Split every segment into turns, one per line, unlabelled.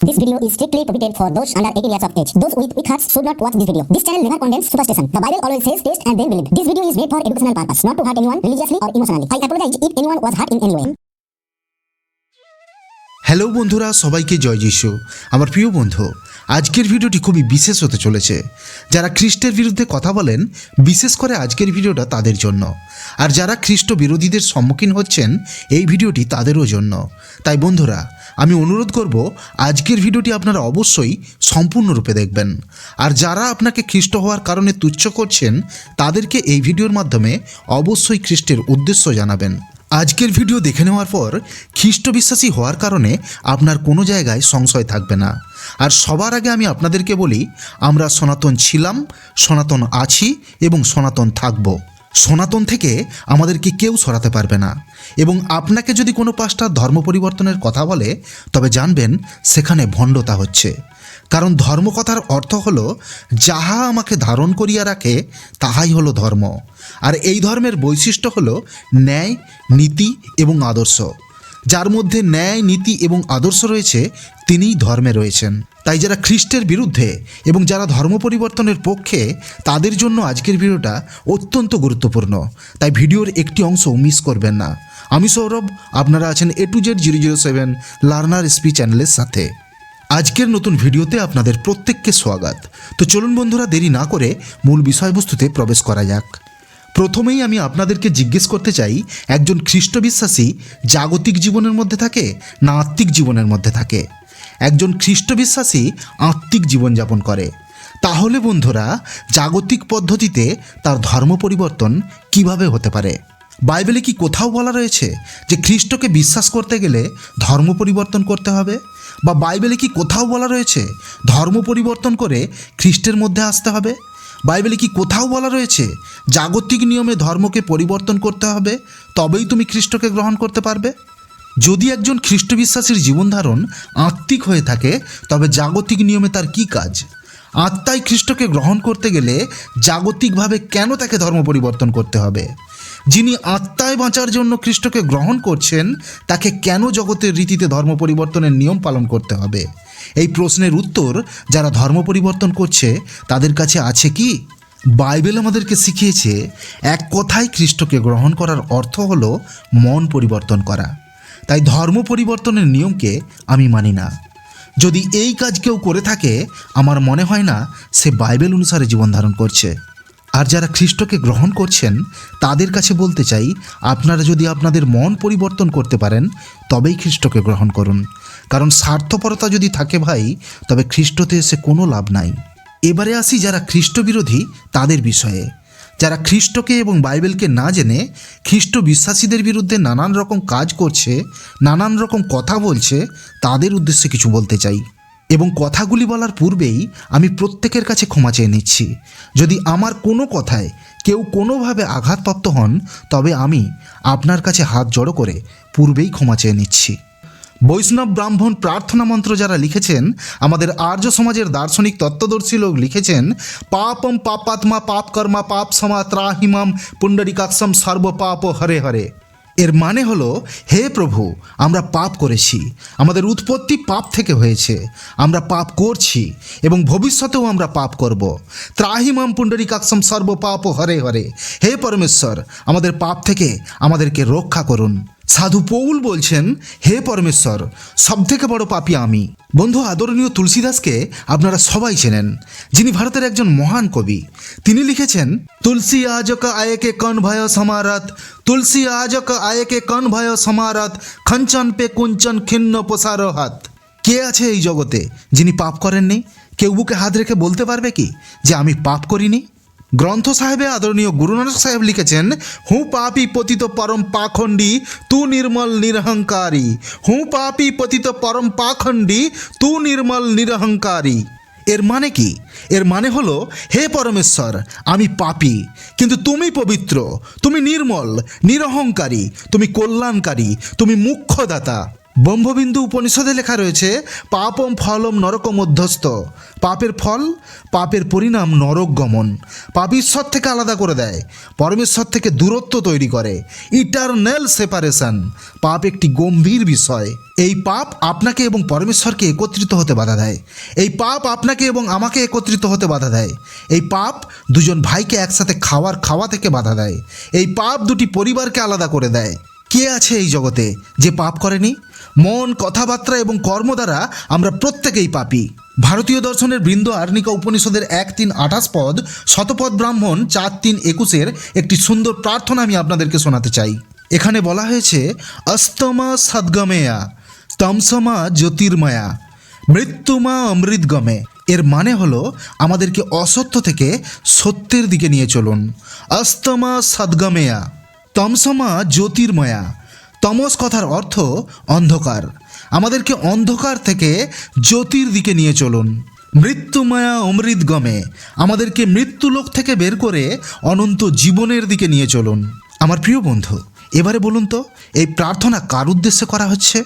This video is strictly prohibited for those under 18 years of age. Those with weak hearts should not watch this video. This channel never condemns superstition. The Bible always says taste and then believe. This video is made for educational purpose, not to hurt anyone religiously or emotionally. I apologize if anyone was hurt in any way.
Hello বন্ধুরা সবাইকে জয় যিশু আমার প্রিয় বন্ধু আজকের ভিডিওটি খুবই বিশেষ হতে চলেছে যারা খ্রিস্টের বিরুদ্ধে কথা বলেন বিশেষ করে আজকের ভিডিওটা তাদের জন্য আর যারা খ্রিস্ট বিরোধীদের সম্মুখীন হচ্ছেন এই ভিডিওটি তাদেরও জন্য তাই বন্ধুরা আমি অনুরোধ করব, আজকের ভিডিওটি আপনারা অবশ্যই সম্পূর্ণরূপে দেখবেন। আর যারা আপনাকে খ্রিস্ট হওয়ার কারণে তুচ্ছ করছেন, তাদেরকে এই ভিডিওর মাধ্যমে অবশ্যই খ্রিস্টের উদ্দেশ্য জানাবেন। আজকের ভিডিও দেখে নেওয়ার পর, খ্রিস্ট বিশ্বাসী হওয়ার কারণে আপনার কোনো জায়গায় সংশয় থাকবে না। আর সবার আগে আমি আপনাদেরকে বলি, আমরা সনাতন ছিলাম, সনাতন আছি এবং সনাতন থাকব। সনাতন থেকে আমাদেরকে কেউ সরাতে পারবে না। এবং আপনাকে যদি কোনো পাঁচটা ধর্ম পরিবর্তনের কথা বলে, তবে জানবেন সেখানে ভণ্ডতা হচ্ছে। কারণ ধর্মকথার অর্থ হল, যাহা আমাকে ধারণ করিয়া রাখে, তাহাই হলো ধর্ম। আর এই ধর্মের বৈশিষ্ট্য হল ন্যায়, নীতি এবং আদর্শ। যার মধ্যে ন্যায়, নীতি এবং আদর্শ রয়েছে, তিনিই ধর্মে রয়েছেন। তাই যারা খ্রিস্টের বিরুদ্ধে এবং যারা ধর্ম পরিবর্তনের পক্ষে, তাদের জন্য আজকের ভিডিওটা অত্যন্ত গুরুত্বপূর্ণ। তাই ভিডিওর একটি অংশ মিস করবেন না। আমি সৌরভ, আপনারা আছেন A to Z zero zero seven learner স্পি চ্যানেলের সাথে। আজকের নতুন ভিডিওতে আপনাদের প্রত্যেককে স্বাগত। তো চলুন বন্ধুরা, দেরি না করে মূল বিষয়বস্তুতে প্রবেশ করা যাক। প্রথমেই আমি আপনাদেরকে জিজ্ঞেস করতে চাই, একজন খ্রিস্ট বিশ্বাসী জাগতিক জীবনের মধ্যে থাকে না আত্মিক জীবনের মধ্যে থাকে? একজন খ্রিস্ট বিশ্বাসী আত্মিক জীবনযাপন করে। তাহলে বন্ধুরা, জাগতিক পদ্ধতিতে তার ধর্ম পরিবর্তন কীভাবে হতে পারে? বাইবেলে কি কোথাও বলা রয়েছে যে খ্রিস্টকে বিশ্বাস করতে গেলে ধর্ম পরিবর্তন করতে হবে? বা বাইবেলে কি কোথাও বলা রয়েছে ধর্ম পরিবর্তন করে খ্রিস্টের মধ্যে আসতে হবে? বাইবেলে কি কোথাও বলা রয়েছে, জাগতিক নিয়মে ধর্মকে পরিবর্তন করতে হবে, তবেই তুমি খ্রিস্টকে গ্রহণ করতে পারবে? যদি একজন খ্রিস্ট বিশ্বাসীর জীবনধারণ আত্মিক হয়ে থাকে, তবে জাগতিক নিয়মে তার কি কাজ? আত্মায় খ্রিস্টকে গ্রহণ করতে গেলে জাগতিকভাবে কেন তাকে ধর্ম পরিবর্তন করতে হবে? যিনি আত্মায় বাঁচার জন্য খ্রিস্টকে গ্রহণ করছেন, তাকে কেন জগতের রীতিতে ধর্ম পরিবর্তনের নিয়ম পালন করতে হবে? এই প্রশ্নের উত্তর যারা ধর্ম পরিবর্তন করছে, তাদের কাছে আছে কি? বাইবেল আমাদেরকে শিখিয়েছে, এক কথায় খ্রিস্টকে গ্রহণ করার অর্থ হলো মন পরিবর্তন করা। তাই ধর্ম পরিবর্তনের নিয়মকে আমি মানি না। যদি এই কাজ কেউ করে থাকে, আমার মনে হয় না সে বাইবেল অনুসারে জীবন ধারণ করছে। আর যারা খ্রিস্টকে গ্রহণ করছেন, তাদের কাছে বলতে চাই, আপনারা যদি আপনাদের মন পরিবর্তন করতে পারেন, তবেই খ্রিস্টকে গ্রহণ করুন। কারণ স্বার্থপরতা যদি থাকে ভাই, তবে খ্রিস্টতে এসে কোনো লাভ নাই। এবারে আসি যারা খ্রিস্ট বিরোধী তাদের বিষয়ে। যারা খ্রিস্টকে এবং বাইবেলকে না জেনে খ্রিস্ট বিশ্বাসীদের বিরুদ্ধে নানান রকম কাজ করছে, নানান রকম কথা বলছে, তাদের উদ্দেশ্যে কিছু বলতে চাই। এবং কথাগুলি বলার পূর্বেই আমি প্রত্যেকের কাছে ক্ষমা চেয়ে নিচ্ছি। যদি আমার কোনো কথায় কেউ কোনোভাবে আঘাতপ্রাপ্ত হন, তবে আমি আপনার কাছে হাত জড়ো করে পূর্বেই ক্ষমা চেয়ে নিচ্ছি। বৈষ্ণব ব্রাহ্মণ প্রার্থনা মন্ত্র যারা লিখেছেন, আমাদের আর্য সমাজের দার্শনিক তত্ত্বদর্শী লোক লিখেছেন, পাপম পাপাত্মা পাপ কর্মা পাপ সমা ত্রাহিমাম পুণ্ডরিকাক্ষম সর্ব পাপ হরে হরে। এর মানে হলো, হে প্রভু, আমরা পাপ করেছি, আমাদের উৎপত্তি পাপ থেকে হয়েছে, আমরা পাপ করছি এবং ভবিষ্যতেও আমরা পাপ করব। ত্রাহিমাম পুণ্ডরিকাক্ষম সর্ব পাপ হরে হরে। হে পরমেশ্বর, আমাদের পাপ থেকে আমাদেরকে রক্ষা করুন। সাধু পৌল বলছেন, হে পরমেশ্বর সব থেকে বড় পাপী আমি। বন্ধু, আদরণীয় তুলসীদাসকে আপনারা সবাই চেনেন, যিনি ভারতের একজন মহান কবি। তিনি লিখেছেন, তুলসী আজক আয়েকে কন ভয় সমারত তুলসী আজক আয়েকে কন ভয় সমারত খঞ্চন পে কুঞ্চন খিন্ন পোষার হাত। কে আছে এই জগতে যিনি পাপ করেননি? কেউ বুকে হাত রেখে বলতে পারবে কি যে আমি পাপ করিনি? গ্রন্থ সাহেবে আদরণীয় গুরুনানক সাহেব লিখেছেন, হু পাপি পতিত পরম পাখণ্ডী, তু নির্মল নিরহংকারী। হু পাপি পতিত পরম পাখণ্ডী, তু নির্মল নিরহংকারী। এর মানে কি? এর মানে হলো, হে পরমেশ্বর, আমি পাপি, কিন্তু তুমি পবিত্র, তুমি নির্মল, নিরহংকারী, তুমি কল্যাণকারী, তুমি মুখ্যদাতা। ব্রহ্মবিন্দু উপনিষদে লেখা রয়েছে, পাপম ফলম নরকম অধ্যস্ত। পাপের ফল, পাপের পরিণাম নরক গমন। পাপ ঈশ্বর থেকে আলাদা করে দেয়, পরমেশ্বর থেকে দূরত্ব তৈরি করে ইটারনাল সেপারেশন পাপ একটি গম্ভীর বিষয়। এই পাপ আপনাকে এবং পরমেশ্বরকে একত্রিত হতে বাধা দেয়। এই পাপ আপনাকে এবং আমাকে একত্রিত হতে বাধা দেয়। এই পাপ দুজন ভাইকে একসাথে খাওয়ার খাওয়া থেকে বাধা দেয়। এই পাপ দুটি পরিবারকে আলাদা করে দেয়। কে আছে এই জগতে যে পাপ করেনি? মন, কথাবার্তা এবং কর্ম দ্বারা আমরা প্রত্যেকেই পাপি। ভারতীয় দর্শনের বৃন্দ আর্নিকা উপনিষদের এক তিন আঠাশ পদ, শতপদ ব্রাহ্মণ চার তিন একুশের একটি সুন্দর প্রার্থনা আমি আপনাদেরকে শোনাতে চাই। এখানে বলা হয়েছে, অস্তমা সদ্গমেয়া তমসমা জ্যোতির্ময়া, মৃত্যুমা অমৃতগমে। এর মানে হলো, আমাদেরকে অসত্য থেকে সত্যের দিকে নিয়ে চলুন। অস্তমা সদ্গমেয়া তমসমা জ্যোতির্ময়া তমস কথার অর্থ অন্ধকার। আমাদেরকে অন্ধকার থেকে জ্যোতির দিকে নিয়ে চলুন। মৃত্যুময়া অমৃত গমে আমাদেরকে মৃত্যুলোক থেকে বের করে অনন্ত জীবনের দিকে নিয়ে চলুন। আমার প্রিয় বন্ধু, এবারে বলুন তো, এই প্রার্থনা কার উদ্দেশ্যে করা হচ্ছে?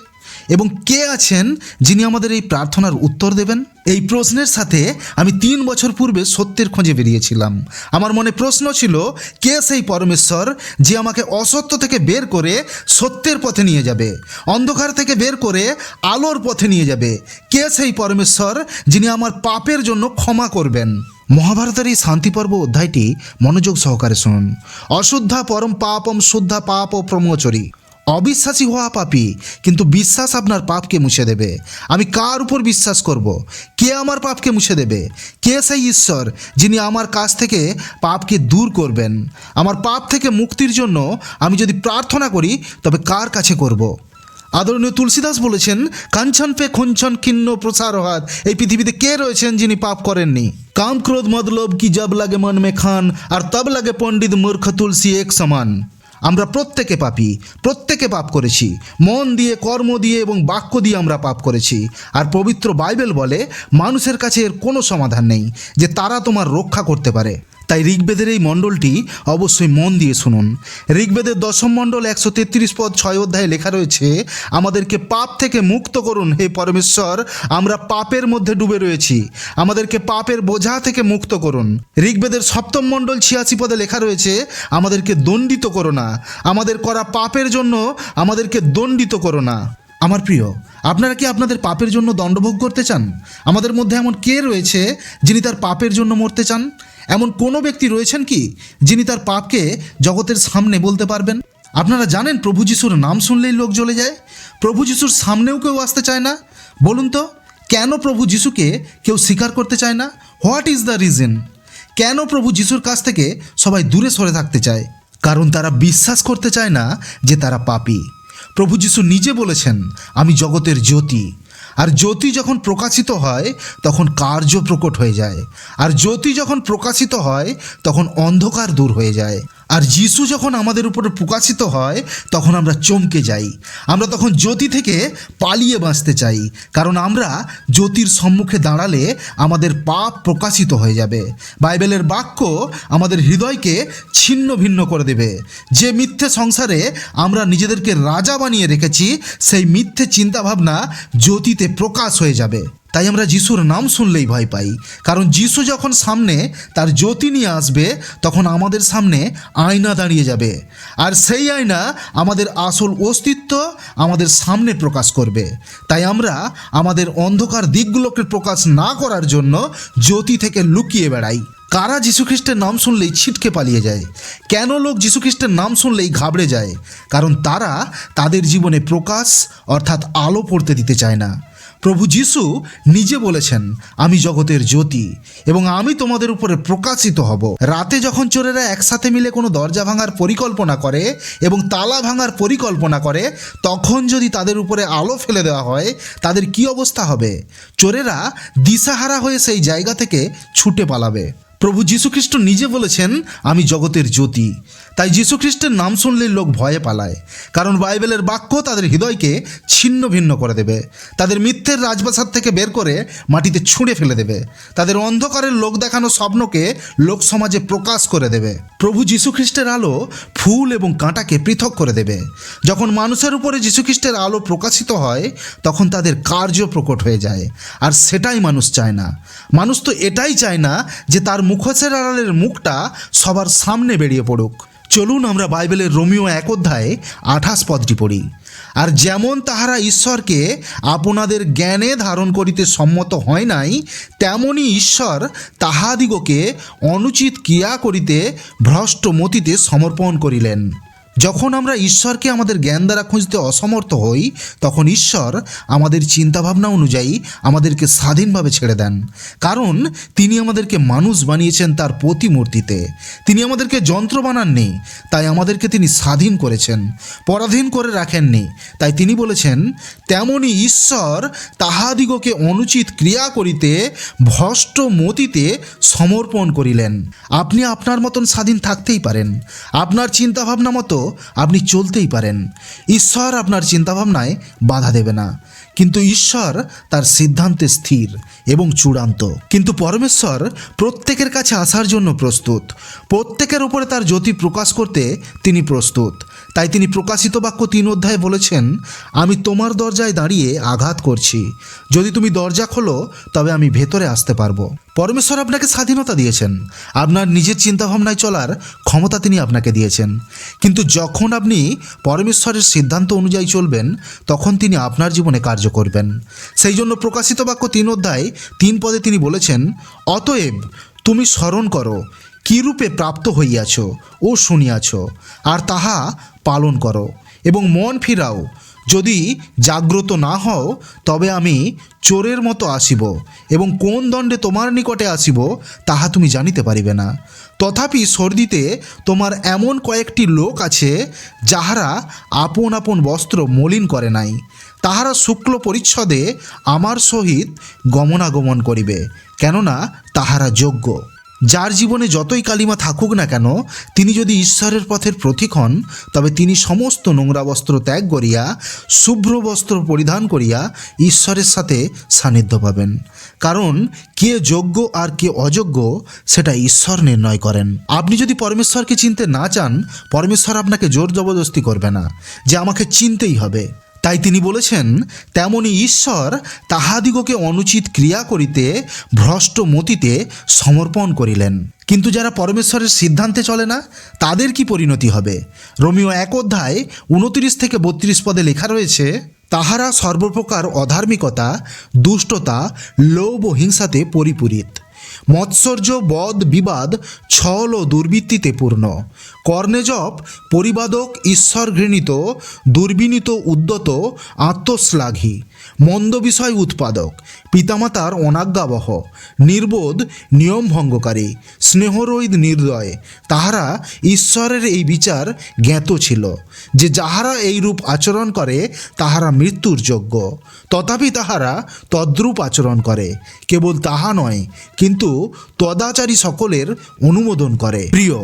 এবং কে আছেন যিনি আমাদের এই প্রার্থনার উত্তর দেবেন? এই প্রশ্নের সাথে আমি তিন বছর পূর্বে সত্যের খোঁজে বেরিয়েছিলাম। আমার মনে প্রশ্ন ছিল, কে সেই পরমেশ্বর যে আমাকে অসত্য থেকে বের করে সত্যের পথে নিয়ে যাবে? অন্ধকার থেকে বের করে আলোর পথে নিয়ে যাবে। কে সেই পরমেশ্বর যিনি আমার পাপের জন্য ক্ষমা করবেন? মহাভারতের এই শান্তিপর্ব অধ্যায়টি মনোযোগ সহকারে শুনুন। অশুদ্ধা পরম পাপম, শুদ্ধা পাপ ও প্রমোচরী। অবিশ্বাসী হওয়া পাপি, কিন্তু বিশ্বাস আপনার পাপকে মুছে দেবে। আমি কার উপর বিশ্বাস করব? কে আমার পাপকে মুছে দেবে? কে সেই ঈশ্বর যিনি আমার কাছ থেকে পাপকে দূর করবেন? আমার পাপ থেকে মুক্তির জন্য আমি যদি প্রার্থনা করি, তবে কার কাছে করব? আদরণীয় তুলসীদাস বলেছেন, কাঞ্চন পে খুঞ্চন কিন্ন প্রসার হাত। এই পৃথিবীতে কে রয়েছেন যিনি পাপ করেননি? কাম ক্রোধ মতলব কি জব লাগে মন মে খান, আর তব লাগে পণ্ডিত মূর্খ তুলসী এক সমান। আমরা প্রত্যেকে পাপি, প্রত্যেকে পাপ করেছি। মন দিয়ে, কর্ম দিয়ে এবং বাক্য দিয়ে আমরা পাপ করেছি। আর পবিত্র বাইবেল বলে, মানুষের কাছে এর কোনো সমাধান নেই যে তারা তোমার রক্ষা করতে পারে। তাই ঋগ্বেদের এই মণ্ডলটি অবশ্যই মন দিয়ে শুনুন। ঋগ্বেদের দশম মণ্ডল একশো তেত্রিশ পদ ছয় অধ্যায়ে লেখা রয়েছে, আমাদেরকে পাপ থেকে মুক্ত করুন হে পরমেশ্বর, আমরা পাপের মধ্যে ডুবে রয়েছি। আমাদেরকে পাপের বোঝা থেকে মুক্ত করুন। ঋগ্বেদের সপ্তম মণ্ডল ছিয়াশি পদে লেখা রয়েছে, আমাদেরকে দণ্ডিত করো না। আমাদের করা পাপের জন্য আমাদেরকে দণ্ডিত করো না। আমার প্রিয়, আপনারা কি আপনাদের পাপের জন্য দণ্ডভোগ করতে চান? আমাদের মধ্যে এমন কে রয়েছে যিনি তার পাপের জন্য মরতে চান? এমন কোনো ব্যক্তি রয়েছেন কি যিনি তার পাপকে জগতের সামনে বলতে পারবেন? আপনারা জানেন প্রভু যিশুর নাম শুনলেই লোক জ্বলে যায়। প্রভু যিশুর সামনেও কেউ আসতে চায় না। বলুন তো, কেন প্রভু যিশুকে কেউ স্বীকার করতে চায় না? হোয়াট ইজ দ্য রিজন কেন প্রভু যিশুর কাছ থেকে সবাই দূরে সরে থাকতে চায়? কারণ তারা বিশ্বাস করতে চায় না যে তারা পাপি। প্রভু যিশু নিজে বলেছেন, আমি জগতের জ্যোতি আর জ্যোতি যখন প্রকাশিত হয়, তখন কার্য প্রকট হয়ে যায়। আর জ্যোতি যখন প্রকাশিত হয়, তখন অন্ধকার দূর হয়ে যায়। আর যিশু যখন আমাদের উপরে প্রকাশিত হয়, তখন আমরা চমকে যাই। আমরা তখন জ্যোতি থেকে পালিয়ে বাঁচতে চাই, কারণ আমরা জ্যোতির সম্মুখে দাঁড়ালে আমাদের পাপ প্রকাশিত হয়ে যাবে। বাইবেলের বাক্য আমাদের হৃদয়কে ছিন্ন ভিন্ন করে দেবে। যে মিথ্যে সংসারে আমরা নিজেদেরকে রাজা বানিয়ে রেখেছি, সেই মিথ্যে চিন্তাভাবনা জ্যোতিতে প্রকাশ হয়ে যাবে। তাই আমরা যিশুর নাম শুনলেই ভয় পাই। কারণ যিশু যখন সামনে তার জ্যোতি নিয়ে আসবে, তখন আমাদের সামনে আয়না দাঁড়িয়ে যাবে। আর সেই আয়না আমাদের আসল অস্তিত্ব আমাদের সামনে প্রকাশ করবে। তাই আমরা আমাদের অন্ধকার দিকগুলোকে প্রকাশ না করার জন্য জ্যোতি থেকে লুকিয়ে বেড়াই। কারা যীশুখ্রিস্টের নাম শুনলেই ছিটকে পালিয়ে যায়? কেন লোক যীশুখ্রিস্টের নাম শুনলেই ঘাবড়ে যায়? কারণ তারা তাদের জীবনে প্রকাশ অর্থাৎ আলো পড়তে দিতে চায় না। প্রভু যিশু নিজে বলেছেন, আমি জগতের জ্যোতি এবং আমি তোমাদের উপরে প্রকাশিত হব। রাতে যখন চোরেরা একসাথে মিলে কোনো দরজা ভাঙার পরিকল্পনা করে এবং তালা ভাঙার পরিকল্পনা করে, তখন যদি তাদের উপরে আলো ফেলে দেওয়া হয়, তাদের কি অবস্থা হবে? চোরেরা দিশাহারা হয়ে সেই জায়গা থেকে ছুটে পালাবে। প্রভু যীশুখ্রিস্ট নিজে বলেছেন, আমি জগতের জ্যোতি। তাই যীশুখ্রিস্টের নাম শুনলেই লোক ভয়ে পালায়, কারণ বাইবেলের বাক্য তাদের হৃদয়কে ছিন্ন ভিন্ন করে দেবে। তাদের মিথ্যের রাজপ্রাসাদ থেকে বের করে মাটিতে ছুঁড়ে ফেলে দেবে। তাদের অন্ধকারের লোক দেখানো স্বপ্নকে লোক সমাজে প্রকাশ করে দেবে। প্রভু যীশুখ্রিস্টের আলো ফুল এবং কাঁটাকে পৃথক করে দেবে। যখন মানুষের উপরে যীশুখ্রিস্টের আলো প্রকাশিত হয়, তখন তাদের কার্য প্রকট হয়ে যায়। আর সেটাই মানুষ চায় না। মানুষ তো এটাই চায় না যে তার মুখোশের আড়ালের মুখটা সবার সামনে বেরিয়ে পড়ুক। চলুন আমরা বাইবেলের রোমিও এক অধ্যায়ে আঠাশ পদটি পড়ি। আর যেমন তাহারা ঈশ্বরকে আপনাদের জ্ঞানে ধারণ করিতে সম্মত হয় নাই, তেমনি ঈশ্বর তাহাদিগকে অনুচিত ক্রিয়া করিতে ভ্রষ্ট মতিতে সমর্পণ করিলেন। যখন আমরা ঈশ্বরকে আমাদের জ্ঞান দ্বারা খুঁজতে অসমর্থ হই, তখন ঈশ্বর আমাদের চিন্তাভাবনা অনুযায়ী আমাদেরকে স্বাধীনভাবে ছেড়ে দেন। কারণ তিনি আমাদেরকে মানুষ বানিয়েছেন তার প্রতিমূর্তিতে। তিনি আমাদেরকে যন্ত্র বানাননি, তাই আমাদেরকে তিনি স্বাধীন করেছেন, পরাধীন করে রাখেননি। তাই তিনি বলেছেন, তেমনি ঈশ্বর তাহাদিগকে অনুচিত ক্রিয়া করিতে ভষ্ট মতিতে সমর্পণ করিলেন। আপনি আপনার মতন স্বাধীন থাকতেই পারেন। আপনার চিন্তাভাবনা মতো আপনি চলতেই পারেন। ঈশ্বর আপনার চিন্তাভাবনায় বাধা দেবে না। কিন্তু ঈশ্বর তার সিদ্ধান্তে স্থির এবং চূড়ান্ত। কিন্তু পরমেশ্বর প্রত্যেকের কাছে আসার জন্য প্রস্তুত। প্রত্যেকের উপরে তার জ্যোতি প্রকাশ করতে তিনি প্রস্তুত। তাই তিনি প্রকাশিত বাক্য তিন অধ্যায়ে বলেছেন, আমি তোমার দরজায় দাঁড়িয়ে আঘাত করছি। যদি তুমি দরজা খোলো, তবে আমি ভেতরে আসতে পারব। পরমেশ্বর আপনাকে স্বাধীনতা দিয়েছেন। আপনার নিজের চিন্তাভাবনায় চলার ক্ষমতা তিনি আপনাকে দিয়েছেন। কিন্তু যখন আপনি পরমেশ্বরের সিদ্ধান্ত অনুযায়ী চলবেন, তখন তিনি আপনার জীবনে কার্য করবেন। সেই জন্য প্রকাশিত বাক্য তিন অধ্যায়, তিন পদে তিনি বলেছেন, অতএব তুমি স্মরণ করো, কীরূপে প্রাপ্ত হইয়াছ ও শুনিয়াছ, আর তাহা পালন করো এবং মন ফিরাও। যদি জাগ্রত না হও, তবে আমি চোরের মতো আসিব এবং কোন দণ্ডে তোমার নিকটে আসিব, তাহা তুমি জানিতে পারিবে না। তথাপি সর্দিতে তোমার এমন কয়েকটি লোক আছে, যাহারা আপন আপন বস্ত্র মলিন করে নাই। তাহারা শুক্ল পরিচ্ছদে আমার সহিত গমনাগমন করিবে, কেননা তাহারা যোগ্য। যার জীবনে যতই কালিমা থাকুক না কেন, তিনি যদি ঈশ্বরের পথের প্রতীক হন, তবে তিনি সমস্ত নোংরা বস্ত্র ত্যাগ করিয়া, শুভ্র বস্ত্র পরিধান করিয়া ঈশ্বরের সাথে সান্নিধ্য পাবেন। কারণ কে যোগ্য আর কে অযোগ্য, সেটা ঈশ্বর নির্ণয় করেন। আপনি যদি পরমেশ্বরকে চিনতে না চান, পরমেশ্বর আপনাকে জোর জবরদস্তি করবে না, যে আমাকে চিনতেই হবে। তাই তিনি বলেছেন, তেমনি ঈশ্বর তাহাদিগকে অনুচিত ক্রিয়া করিতে ভ্রষ্ট মতিতে সমর্পণ করিলেন। কিন্তু যারা পরমেশ্বরের সিদ্ধান্তে চলে না, তাদের কি পরিণতি হবে? রোমিও এক অধ্যায় উনত্রিশ থেকে বত্রিশ পদে লেখা রয়েছে, তাহারা সর্বপ্রকার অধার্মিকতা, দুষ্টতা, লোভ ও হিংসাতে পরিপূরিত। মৎসর্য বদ বিবাদ ছল ও দুর্বৃত্তিতে পূর্ণ। কর্ণেজপ পরিবাদক ঈশ্বর ঘৃণিত দুর্বিনীত উদ্যত আত্মশ্লাঘী। মন্দ বিষয় উৎপাদক, পিতামাতার অনাজ্ঞাবহ, নির্বোধ নিয়ম ভঙ্গকারী স্নেহরৈদ নির্দয়, তাহারা ঈশ্বরের এই বিচার জ্ঞাত ছিল, যে যাহারা এই রূপ আচরণ করে, তাহারা মৃত্যুর যোগ্য। তথাপি তাহারা তদ্রূপ আচরণ করে, কেবল তাহা নয়, কিন্তু তদাচারী সকলের অনুমোদন করে। প্রিয়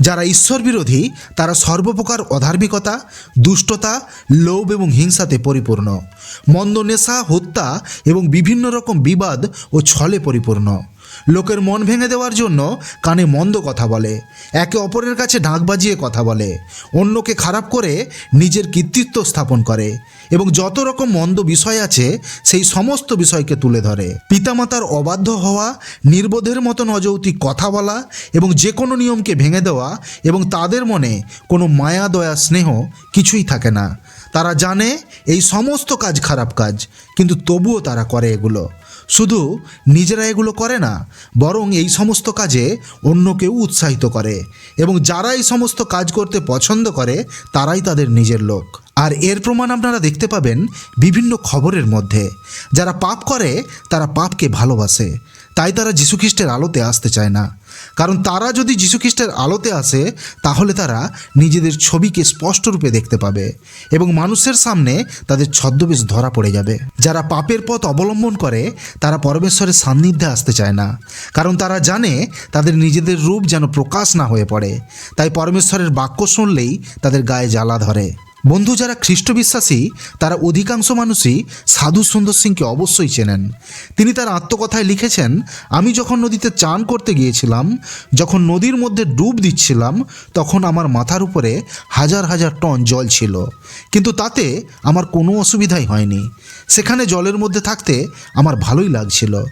যারা ঈশ্বর বিরোধী তারা সর্বপ্রকার অধার্মিকতা, দুষ্টতা, লোভ এবং হিংসাতে পরিপূর্ণ। মন্দ নেশা হত্যা এবং বিভিন্ন রকম বিবাদ ও ছলে পরিপূর্ণ। লোকের মন ভেঙে দেওয়ার জন্য কানে মন্দ কথা বলে, একে অপরের কাছে ঢাক বাজিয়ে কথা বলে, অন্যকে খারাপ করে নিজের কৃতিত্ব স্থাপন করে এবং যত রকম মন্দ বিষয় আছে সেই সমস্ত বিষয়কে তুলে ধরে। পিতামাতার অবাধ্য হওয়া, নির্বোধের মতন অযৌক্তিক কথা বলা এবং যে কোনো নিয়মকে ভেঙে দেওয়া এবং তাদের মনে কোনো মায়া, দয়া, স্নেহ কিছুই থাকে না। তারা জানে এই সমস্ত কাজ খারাপ কাজ, কিন্তু তবুও তারা করে এগুলো। শুধু নিজেরা এগুলো করে না, বরং এই সমস্ত কাজে অন্যকেও উৎসাহিত করে, এবং যারা এই সমস্ত কাজ করতে পছন্দ করে, তারাই তাদের নিজের লোক। আর এর প্রমাণ আপনারা দেখতে পাবেন বিভিন্ন খবরের মধ্যে। যারা পাপ করে, তারা পাপকে ভালোবাসে। তাই তারা যীশুখ্রিস্টের আলোতে আসতে চায় না। কারণ তারা যদি যীশুখ্রিস্টের আলোতে আসে, তাহলে তারা নিজেদের ছবিকে স্পষ্টরূপে দেখতে পাবে এবং মানুষের সামনে তাদের ছদ্মবেশ ধরা পড়ে যাবে। যারা পাপের পথ অবলম্বন করে, তারা পরমেশ্বরের সান্নিধ্যে আসতে চায় না। কারণ তারা জানে তাদের নিজেদের রূপ যেন প্রকাশ না হয়ে পড়ে। তাই পরমেশ্বরের বাক্য শুনলেই তাদের গায়ে জ্বালা ধরে। বন্ধু যারা খ্রিস্ট বিশ্বাসী তারা অধিকাংশ মানুষই সাধু সুন্দর সিংকে অবশ্যই চেনেন। তিনি তার আত্মকথায় লিখেছেন, আমি যখন নদীতে চান করতে গিয়েছিলাম, যখন নদীর মধ্যে ডুব দিচ্ছিলাম, তখন আমার মাথার উপরে হাজার হাজার টন জল ছিল। কিন্তু তাতে আমার কোনো অসুবিধাই হয়নি। সেখানে জলের মধ্যে থাকতে আমার ভালোই লাগছিল।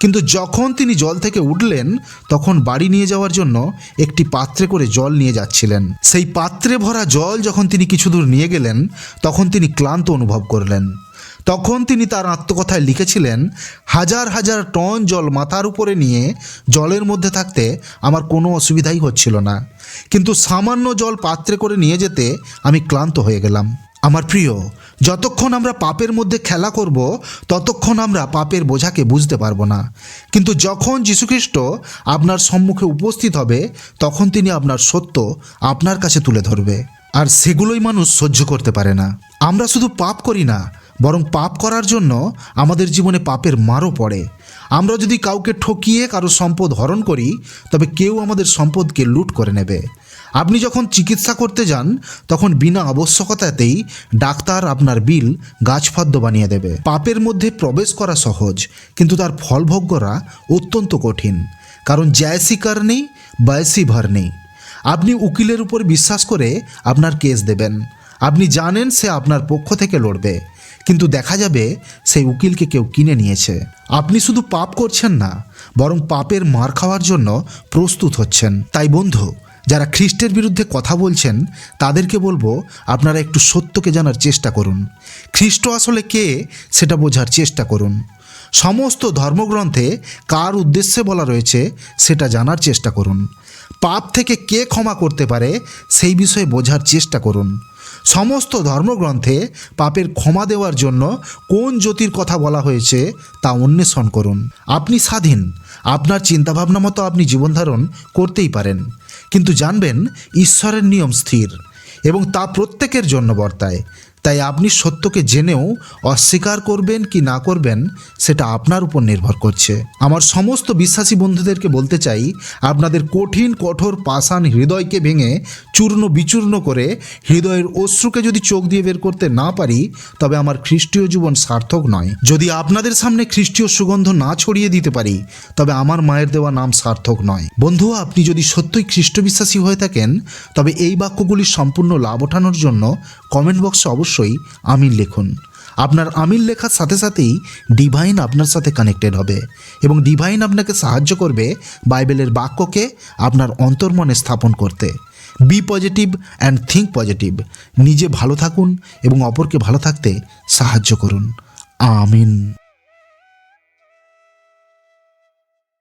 কিন্তু যখন তিনি জল থেকে উঠলেন, তখন বাড়ি নিয়ে যাওয়ার জন্য একটি পাত্রে করে জল নিয়ে যাচ্ছিলেন। সেই পাত্রে ভরা জল যখন তিনি কিছু দূর নিয়ে গেলেন, তখন তিনি ক্লান্ত অনুভব করলেন। তখন তিনি তার আত্মকথায় লিখেছিলেন, হাজার হাজার টন জল মাথার উপরে নিয়ে জলের মধ্যে থাকতে আমার কোনো অসুবিধাই হচ্ছিল না। কিন্তু সামান্য জল পাত্রে করে নিয়ে যেতে আমি ক্লান্ত হয়ে গেলাম। আমার প্রিয় যতক্ষণ আমরা পাপের মধ্যে খেলা করব, ততক্ষণ আমরা পাপের বোঝাকে বুঝতে পারব না। কিন্তু যখন যীশুখ্রিস্ট আপনার সম্মুখে উপস্থিত হবে, তখন তিনি আপনার সত্য আপনার কাছে তুলে ধরবে। আর সেগুলোই মানুষ সহ্য করতে পারে না। আমরা শুধু পাপ করি না, বরং পাপ করার জন্য আমাদের জীবনে পাপের মারও পড়ে। আমরা যদি কাউকে ঠকিয়ে কারও সম্পদ হরণ করি, তবে কেউ আমাদের সম্পদকে লুট করে নেবে। আপনি যখন চিকিৎসা করতে যান, তখন বিনা আবশ্যকতাতেই ডাক্তার আপনার বিল গাছফাদ্য বানিয়ে দেবে। পাপের মধ্যে প্রবেশ করা সহজ, কিন্তু তার ফল ভোগ করা অত্যন্ত কঠিন, কারণ জ্যায়সি কার নেই বয়সি ভর নেই। আপনি উকিলের উপর বিশ্বাস করে আপনার কেস দেবেন। আপনি জানেন সে আপনার পক্ষ থেকে লড়বে, কিন্তু দেখা যাবে সেই উকিলকে কেউ কিনে নিয়েছে। আপনি শুধু পাপ করছেন না, বরং পাপের মার খাওয়ার জন্য প্রস্তুত হচ্ছেন। তাই বন্ধু যারা খ্রিস্টের বিরুদ্ধে কথা বলছেন, তাদেরকে বলব আপনারা একটু সত্যকে জানার চেষ্টা করুন। খ্রিস্ট আসলে কে, সেটা বোঝার চেষ্টা করুন। সমস্ত ধর্মগ্রন্থে কার উদ্দেশ্যে বলা রয়েছে, সেটা জানার চেষ্টা করুন। পাপ থেকে কে ক্ষমা করতে পারে, সেই বিষয়ে বোঝার চেষ্টা করুন। সমস্ত ধর্মগ্রন্থে পাপের ক্ষমা দেওয়ার জন্য কোন জ্যোতির কথা বলা হয়েছে, তা অন্বেষণ করুন। আপনি স্বাধীন। আপনার চিন্তাভাবনা মতো আপনি জীবনধারণ করতেই পারেন। কিন্তু জানবেন ঈশ্বরের নিয়ম স্থির এবং তা প্রত্যেকের জন্য বর্তায়। তাই আপনি সত্যকে জেনেও অস্বীকার করবেন কি না করবেন, সেটা আপনার উপর নির্ভর করছে। আমার সমস্ত বিশ্বাসী বন্ধুদেরকে বলতে চাই, আপনাদের কঠিন, কঠোর, পাষাণ হৃদয়কে ভেঙে চূর্ণ, বিচূর্ণ করে হৃদয়ের অশ্রুকে যদি চোখ দিয়ে বের করতে না পারি, তবে আমার খ্রিস্টীয় জীবন সার্থক নয়। যদি আপনাদের সামনে খ্রিস্টীয় সুগন্ধ না ছড়িয়ে দিতে পারি, তবে আমার মায়ের দেওয়া নাম সার্থক নয়। বন্ধু, আপনি যদি সত্যই খ্রিস্ট বিশ্বাসী হয়ে থাকেন, তবে এই বাক্যগুলির সম্পূর্ণ লাভ ওঠানোর জন্য কমেন্ট বক্সে অবশ্যই আমিন লিখুন। আপনার আমির লেখার সাথে সাথেই ডিভাইন আপনার সাথে কানেক্টেড হবে এবং ডিভাইন আপনাকে সাহায্য করবে বাইবেলের বাক্যকে আপনার অন্তর্মনে স্থাপন করতে। Be positive and think positive নিজে ভালো থাকুন এবং অপরকে ভালো থাকতে সাহায্য করুন। আমিন।